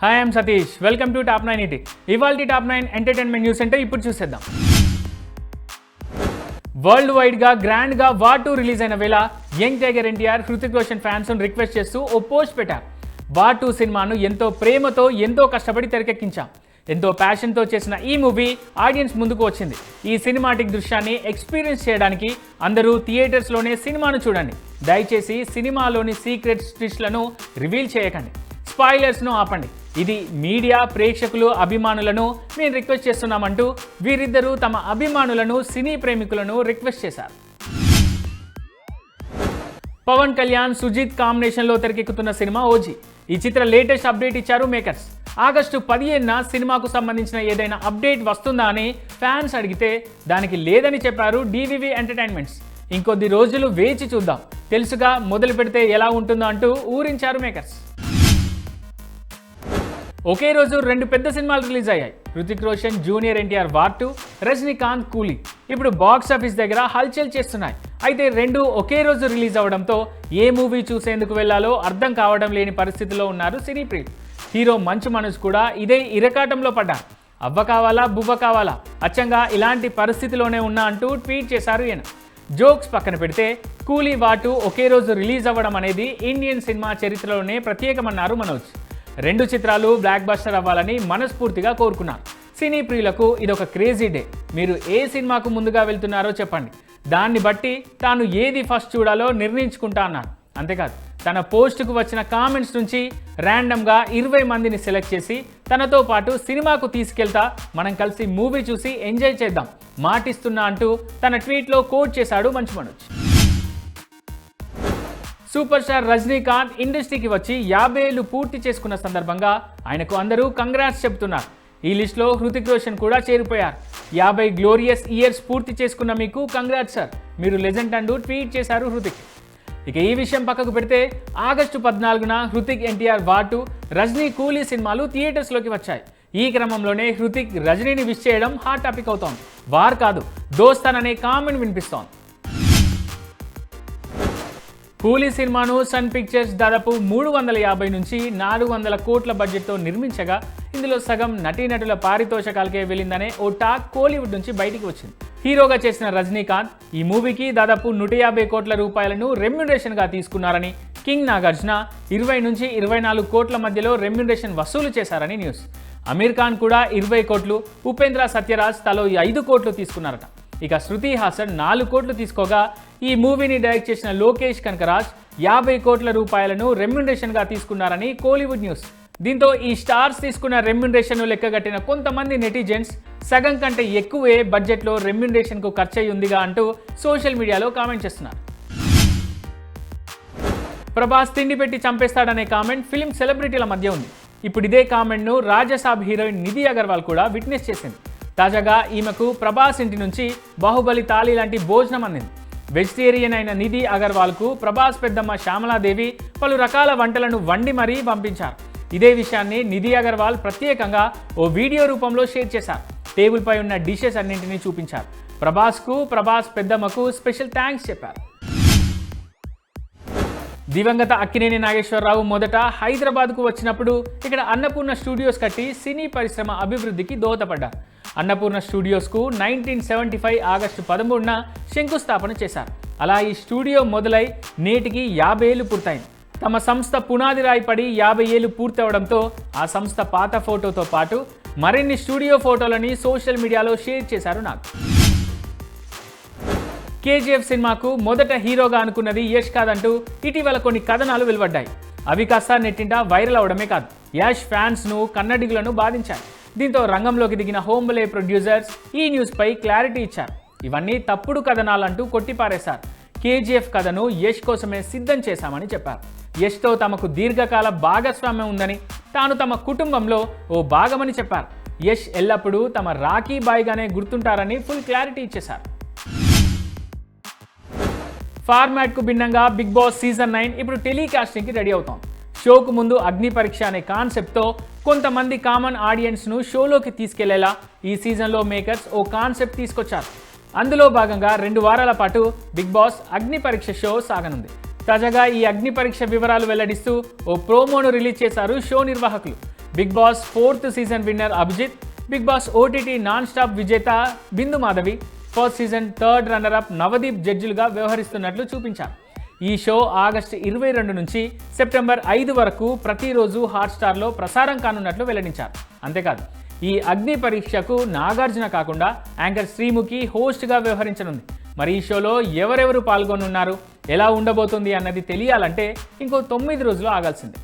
Hi I'm Satish welcome to top nine ఇటీ ఇవాల్టి top nine entertainment news అంటే ఇప్పుడు చూసేద్దాం. వరల్డ్ వైడ్గా గ్రాండ్గా వార్ టూ రిలీజ్ అయిన వేళ young tiger NTR Hrithik Roshan fans request చేస్తూ ఓ పోస్ట్ పెట్టారు. వార్ టూ సినిమాను ఎంతో ప్రేమతో ఎంతో కష్టపడి తెరకెక్కించాం. ఎంతో ప్యాషన్తో చేసిన ఈ మూవీ ఆడియన్స్ ముందుకు వచ్చింది. ఈ సినిమాటిక్ దృశ్యాన్ని ఎక్స్పీరియన్స్ చేయడానికి అందరూ థియేటర్స్లోనే సినిమాను చూడండి. దయచేసి సినిమాలోని సీక్రెట్ స్ట్రిచ్లను రివీల్ చేయకండి. స్పాయిలర్స్ను ఆపండి. ఇది మీడియా ప్రేక్షకులు అభిమానులను మేము రిక్వెస్ట్ చేస్తున్నామంటూ వీరిద్దరూ తమ అభిమానులను సినీ ప్రేమికులను రిక్వెస్ట్ చేశారు. పవన్ కళ్యాణ్ సుజిత్ కాంబినేషన్లో తెరకెక్కుతున్న సినిమా ఓజీ. ఈ చిత్ర లేటెస్ట్ అప్డేట్ ఇచ్చారు మేకర్స్. ఆగస్టు పదిహేనున సినిమాకు సంబంధించిన ఏదైనా అప్డేట్ వస్తుందా అని ఫ్యాన్స్ అడిగితే దానికి లేదని చెప్పారు డివివి ఎంటర్టైన్మెంట్స్. ఇంకొద్ది రోజులు వేచి చూద్దాం. తెలుసుగా మొదలు పెడితే ఎలా ఉంటుందో అంటూ ఊరించారు మేకర్స్. ఒకే రోజు రెండు పెద్ద సినిమాలు రిలీజ్ అయ్యాయి. Hrithik Roshan junior NTR war two Rajinikanth Coolie. ఇప్పుడు బాక్స్ ఆఫీస్ దగ్గర హల్చల్ చేస్తున్నాయి. అయితే రెండు ఒకే రోజు రిలీజ్ అవడంతో ఏ మూవీ చూసేందుకు వెళ్ళాలో అర్థం కావడం లేని పరిస్థితిలో ఉన్నారు సినీ ప్రియులు. హీరో మంచు మనోజ్ కూడా ఇదే ఇరకాటంలో పడ్డారు. అవ్వ కావాలా బువ్వ కావాలా? అచ్చంగా ఇలాంటి పరిస్థితిలోనే ఉన్నా అంటూ ట్వీట్ చేశారు ఈయన. జోక్స్ పక్కన పెడితే కూలీ వాటు ఒకే రోజు రిలీజ్ అవ్వడం అనేది ఇండియన్ సినిమా చరిత్రలోనే ప్రత్యేకమన్నారు మనోజ్. రెండు చిత్రాలు బ్లాక్ బస్టర్ అవ్వాలని మనస్ఫూర్తిగా కోరుకున్నాను సినీ ప్రియులకు ఇదొక క్రేజీ డే మీరు ఏ సినిమాకు ముందుగా వెళ్తున్నారో చెప్పండి. దాన్ని బట్టి తాను ఏది ఫస్ట్ చూడాలో నిర్ణయించుకుంటా అన్నాను. అంతేకాదు తన పోస్టుకు వచ్చిన కామెంట్స్ నుంచి ర్యాండమ్గా ఇరవై మందిని సెలెక్ట్ చేసి తనతో పాటు సినిమాకు తీసుకెళ్తా మనం కలిసి మూవీ చూసి ఎంజాయ్ చేద్దాం. మాటిస్తున్నా అంటూ తన ట్వీట్లో కోట్ చేశాడు మంచు మనోజ్. సూపర్ స్టార్ రజనీకాంత్ ఇండస్ట్రీకి వచ్చి యాభై ఏళ్ళు పూర్తి చేసుకున్న సందర్భంగా ఆయనకు అందరూ కంగ్రాట్స్ చెప్తున్నారు ఈ లిస్ట్లో హృతిక్ రోషన్ కూడా చేరిపోయారు. యాభై గ్లోరియస్ ఇయర్స్ పూర్తి చేసుకున్న మీకు కంగ్రాట్స్ సార్. మీరు లెజెండ్ అంటూ ట్వీట్ చేశారు హృతిక్. ఇక ఈ విషయం పక్కకు పెడితే ఆగస్టు పద్నాలుగున హృతిక్ ఎన్టీఆర్ వాటు రజనీ కూలీ సినిమాలు థియేటర్స్లోకి వచ్చాయి. ఈ క్రమంలోనే హృతిక్ రజనీని విష్ చేయడం హాట్ టాపిక్ అవుతోంది. వార్ కాదు దోస్తాన్ అనే కామెంట్ వినిపిస్తోంది. కూలీ సినిమాను సన్ పిక్చర్స్ దాదాపు మూడు వందల యాభై నుంచి నాలుగు వందల కోట్ల బడ్జెట్తో నిర్మించగా ఇందులో సగం నటీనటుల పారితోషకాలకే వెళ్ళిందనే ఓ టాక్ కోలీవుడ్ నుంచి బయటికి వచ్చింది. హీరోగా చేసిన రజనీకాంత్ ఈ మూవీకి దాదాపు నూట యాభై కోట్ల రూపాయలను రెమ్యునరేషన్గా తీసుకున్నారని కింగ్ నాగార్జున ఇరవై నుంచి ఇరవై నాలుగు కోట్ల మధ్యలో రెమ్యునరేషన్ వసూలు చేశారని న్యూస్. అమీర్ ఖాన్ కూడా ఇరవై కోట్లు ఉపేంద్ర సత్యరాజ్ తలో ఐదు కోట్లు తీసుకున్నారట. ఇక శృతి హాసన్ నాలుగు కోట్లు తీసుకోగా ఈ మూవీని డైరెక్ట్ చేసిన లోకేష్ కనకరాజ్ యాభై కోట్ల రూపాయలను రెమ్యునరేషన్గా తీసుకున్నారని కోలీవుడ్ న్యూస్. దీంతో ఈ స్టార్స్ తీసుకున్న రెమ్యునరేషన్ లెక్కగట్టిన కొంతమంది నెటిజన్స్ సగం కంటే ఎక్కువే బడ్జెట్లో రెమ్యునరేషన్కు ఖర్చు అయి ఉందిగా అంటూ సోషల్ మీడియాలో కామెంట్ చేస్తున్నారు. ప్రభాస్ తిండి పెట్టి చంపేస్తాడనే కామెంట్ ఫిలిం సెలబ్రిటీల మధ్య ఉంది. ఇప్పుడు ఇదే కామెంట్ను రాజసాబ్ హీరోయిన్ నిధి అగర్వాల్ కూడా విట్నెస్ చేసింది. తాజాగా ఈమెకు ప్రభాస్ ఇంటి నుంచి బాహుబలి తాళి లాంటి భోజనం అందింది. వెజిటేరియన్ అయిన నిధి అగర్వాల్కు ప్రభాస్ పెద్దమ్మ శ్యామలాదేవి పలు రకాల వంటలను వండి మరీ పంపించారు. ఇదే విషయాన్ని నిధి అగర్వాల్ ప్రత్యేకంగా ఓ వీడియో రూపంలో షేర్ చేశారు. టేబుల్పై ఉన్న డిషెస్ అన్నింటినీ చూపించారు. ప్రభాస్కు ప్రభాస్ పెద్దమ్మకు స్పెషల్ థ్యాంక్స్ చెప్పారు. దివంగత అక్కినేని నాగేశ్వరరావు మొదట హైదరాబాద్కు వచ్చినప్పుడు ఇక్కడ అన్నపూర్ణ స్టూడియోస్ కట్టి సినీ పరిశ్రమ అభివృద్ధికి దోహదపడ్డారు. అన్నపూర్ణ స్టూడియోస్కు నైన్టీన్ సెవెంటీ ఫైవ్ ఆగస్టు పదమూడున శంకుస్థాపన చేశారు. అలా ఈ స్టూడియో మొదలై నేటికి యాభై ఏళ్ళు పూర్తయింది తమ సంస్థ పునాది రాయిపడి యాభై ఏళ్ళు పూర్తవడంతో ఆ సంస్థ పాత ఫోటోతో పాటు మరిన్ని స్టూడియో ఫోటోలని సోషల్ మీడియాలో షేర్ చేశారు నాకు కేజీఎఫ్ సినిమాకు మొదట హీరోగా అనుకున్నది యష్ కాదంటూ ఇటీవల కొన్ని కథనాలు వెలువడ్డాయి. అవి కాస్త నెట్టింట వైరల్ అవడమే కాదు. యష్ ఫ్యాన్స్ను కన్నడిగులను బాధించాయి. దీంతో రంగంలోకి దిగిన హోంబలే ప్రొడ్యూసర్స్ ఈ న్యూస్పై క్లారిటీ ఇచ్చారు. ఇవన్నీ తప్పుడు కథనాలంటూ కొట్టిపారేశారు. కేజీఎఫ్ కథను యష్ కోసమే సిద్ధం చేశామని చెప్పారు. యష్తో తమకు దీర్ఘకాల భాగస్వామ్యం ఉందని తాను తమ కుటుంబంలో ఓ భాగమని చెప్పారు. యష్ ఎల్లప్పుడూ తమ రాఖీ బాయ్గానే గుర్తుంటారని ఫుల్ క్లారిటీ ఇచ్చేశారు. ఫార్మాట్కు భిన్నంగా బిగ్ బాస్ సీజన్ నైన్ ఇప్పుడు టెలికాస్టింగ్కి రెడీ అవుతాం షోకు ముందు అగ్ని పరీక్ష అనే కాన్సెప్ట్తో కొంతమంది కామన్ ఆడియన్స్ను షోలోకి తీసుకెళ్ళేలా ఈ సీజన్లో మేకర్స్ ఓ కాన్సెప్ట్ తీసుకొచ్చారు. అందులో భాగంగా రెండు వారాల పాటు బిగ్ బాస్ అగ్ని పరీక్ష షో సాగనుంది. తాజాగా ఈ అగ్ని పరీక్ష వివరాలు వెల్లడిస్తూ ఓ ప్రోమోను రిలీజ్ చేశారు షో నిర్వాహకులు. Bigg Boss fourth season winner Abhijeet Bigg Boss OTT non stop విజేత Bindu Madhavi first season third runner up Navdeep జడ్జిలుగా వ్యవహరిస్తున్నట్లు చూపించారు. ఈ షో ఆగస్టు ఇరవై రెండు నుంచి సెప్టెంబర్ ఐదు వరకు ప్రతిరోజు హాట్స్టార్లో ప్రసారం కానున్నట్లు వెల్లడించారు. అంతేకాదు ఈ అగ్ని పరీక్షకు నాగార్జున కాకుండా యాంకర్ శ్రీముఖి హోస్ట్గా వ్యవహరించనుంది. మరి ఈ షోలో ఎవరెవరు పాల్గొనున్నారు ఎలా ఉండబోతుంది అన్నది తెలియాలంటే ఇంకో తొమ్మిది రోజులు ఆగాల్సిందే.